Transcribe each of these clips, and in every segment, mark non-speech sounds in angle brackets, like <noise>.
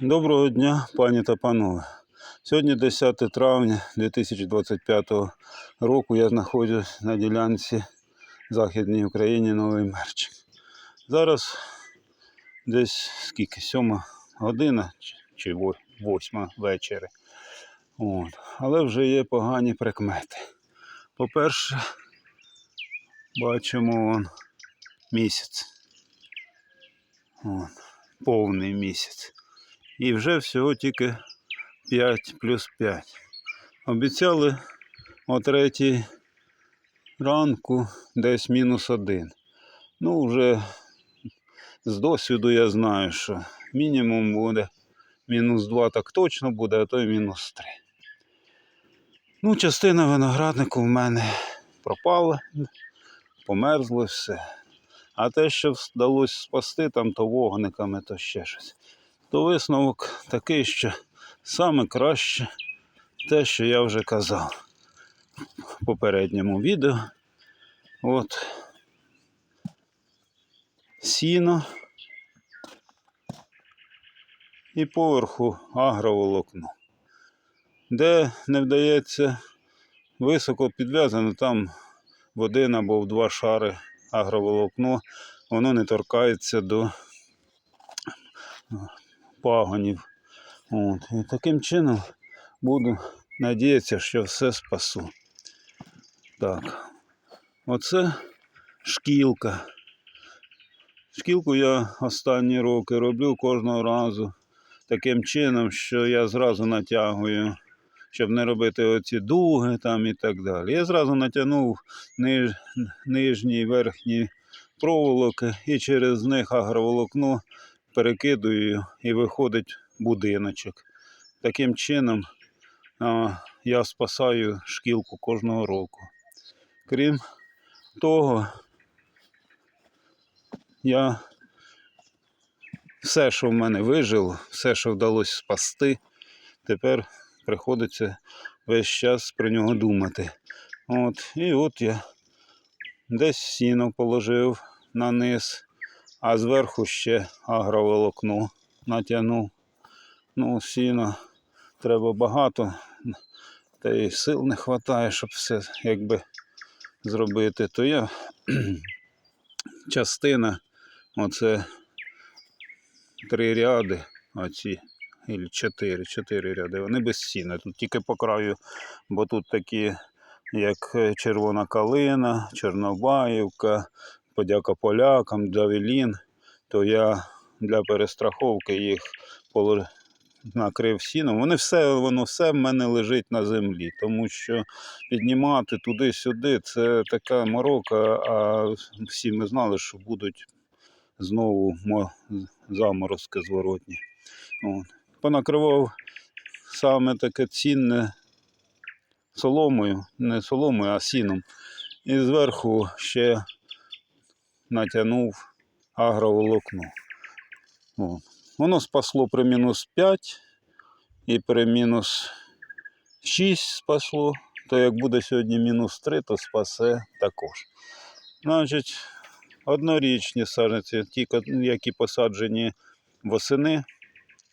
Доброго дня, пані та панове. Сьогодні 10 травня 2025 року я знаходжусь на ділянці Західній Україні Новий Мерчик. Зараз десь скільки, сьома година чи- восьма вечора. От. Але вже є погані прикмети. По-перше, бачимо вон місяць. От. Повний місяць. І вже всього тільки 5 плюс 5. Обіцяли о третій ранку десь мінус один. Ну, вже з досвіду я знаю, що мінімум буде мінус 2 так точно буде, а то й мінус 3. Ну, частина винограднику в мене пропала, померзло все. А те, що вдалося спасти там то вогниками, то ще щось то висновок такий, що саме краще те, що я вже казав в попередньому відео. От сіно і поверху агроволокно. Де не вдається високо підв'язано, там в один або в два шари агроволокно, воно не торкається до пагонів. От. І таким чином буду надіятися, що все спасу. Так. Оце шкілка. Шкілку я останні роки роблю кожного разу таким чином, що я зразу натягую, щоб не робити оці дуги там і так далі. Я зразу натягнув ниж, нижні верхні проволоки і через них агроволокно перекидую і виходить будиночок. Таким чином я спасаю шкілку кожного року. Крім того, я все, що в мене вижило, все, що вдалося спасти, тепер приходиться весь час про нього думати. От, і от я десь сіно положив на низ, а зверху ще агроволокно натягнув. Ну, сіна треба багато, та й сил не вистачає, щоб все якби зробити. То я <clears throat> частина, оце три ряди, оці, і чотири, чотири ряди. Вони без сіна. Тут тільки по краю, бо тут такі, як е, червона калина, Чорнобаївка, подяка полякам, Джавелін, то я для перестраховки їх накрив сіном. Вони все, воно все в мене лежить на землі, тому що піднімати туди-сюди це така морока, а всі ми знали, що будуть знову заморозки зворотні. От. Понакривав саме таке цінне соломою, не соломою, а сіном. І зверху ще натягнув агроволокно. О. Воно спасло при мінус 5 і при мінус 6 спасло. То як буде сьогодні мінус 3, то спасе також. Значить, однорічні саджанці, ті, які посаджені восени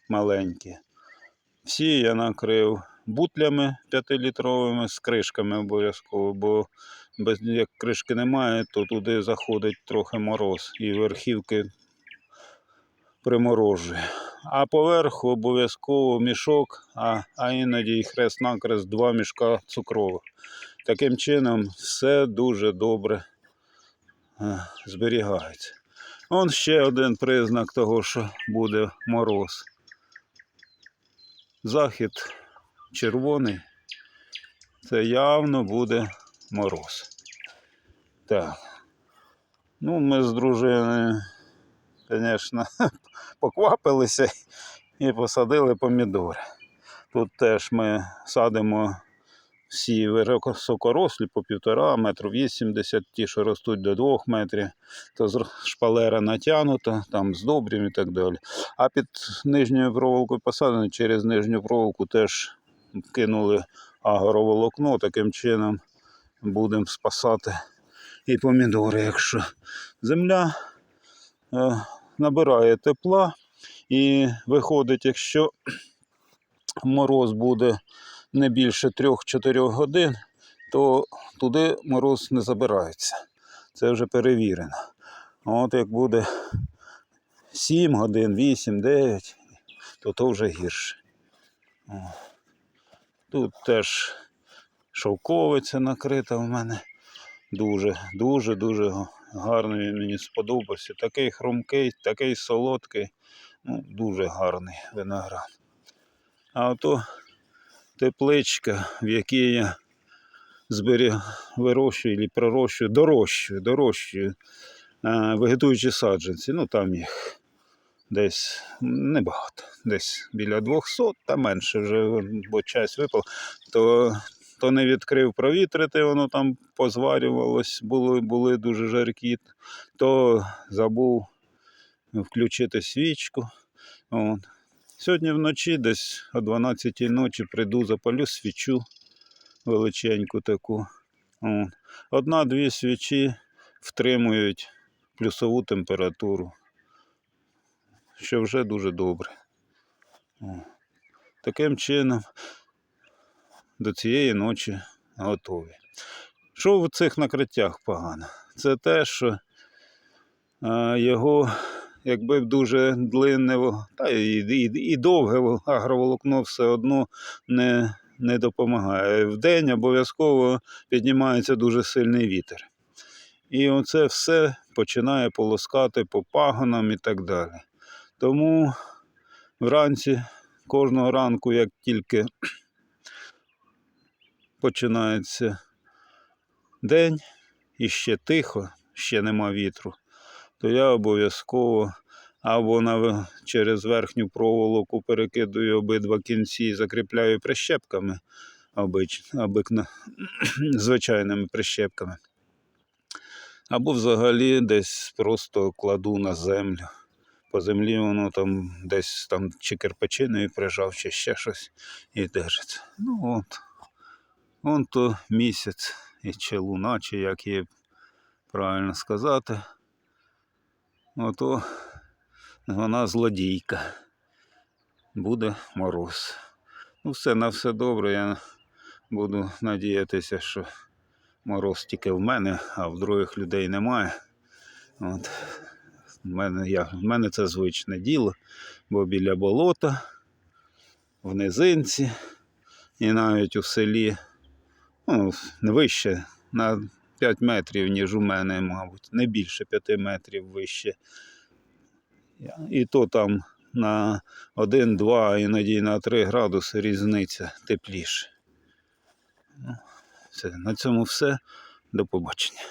маленькі. Всі я накрив бутлями 5-літровими з кришками обов'язково, бо без як кришки немає, то туди заходить трохи мороз і верхівки приморожує. А поверху обов'язково мішок, а, а іноді і хрест-накрест два мішка цукрових. Таким чином все дуже добре е, зберігається. Он ще один признак того, що буде мороз. Захід червоний. Це явно буде мороз. Так. Ну, ми з дружиною, звісно, <laughs> поквапилися і посадили помідори. Тут теж ми садимо всі високорослі по півтора, метрів вісімдесят, ті, що ростуть до двох метрів, то з шпалера натягнуто, там з добрів і так далі. А під нижньою проволокою посадено, через нижню проволоку теж кинули агроволокно, таким чином будемо спасати і помідори, якщо земля е, набирає тепла І виходить, якщо мороз буде не більше 3-4 годин, то туди мороз не забирається. Це вже перевірено. А от як буде 7 годин, 8, 9, то то вже гірше. Тут теж шовковиця накрита в мене. Дуже, дуже, дуже гарний він мені сподобався. Такий хрумкий, такий солодкий. Ну, дуже гарний виноград. А ото тепличка, в якій я зберіг, вирощую і пророщую, дорощую, дорощую е, вегетуючі саджанці. Ну там їх десь небагато, десь біля 200, та менше вже, бо час випав, то, то не відкрив провітрити, воно там позварювалось, були, були дуже жаркі, то забув включити свічку. От. Сьогодні вночі, десь о 12 ночі, прийду, запалю свічу величеньку таку. Одна-дві свічі втримують плюсову температуру, що вже дуже добре. Таким чином до цієї ночі готові. Що в цих накриттях погано? Це те, що е, його, якби дуже длинне, та і, і, і довге агроволокно все одно не, не допомагає. Вдень обов'язково піднімається дуже сильний вітер. І оце все починає полоскати по пагонам і так далі. Тому вранці, кожного ранку, як тільки починається день і ще тихо, ще нема вітру, то я обов'язково або на, через верхню проволоку перекидую обидва кінці і закріпляю прищепками, обич, обикна, <clears throat> звичайними прищепками. Або взагалі десь просто кладу на землю. По землі воно там десь там чи кирпичиною прижав, чи ще щось і держиться. Ну от. Вон то місяць і чи луна, чи як її правильно сказати. Ото вона злодійка. Буде мороз. Ну, все на все добре. Я буду надіятися, що мороз тільки в мене, а в других людей немає. От. В мене, я, в мене це звичне діло, бо біля болота, в низинці і навіть у селі ну, вище на 5 метрів, ніж у мене, мабуть, не більше 5 метрів вище. І то там на 1-2, іноді на 3 градуси різниця тепліше. Ну, все, на цьому все. До побачення.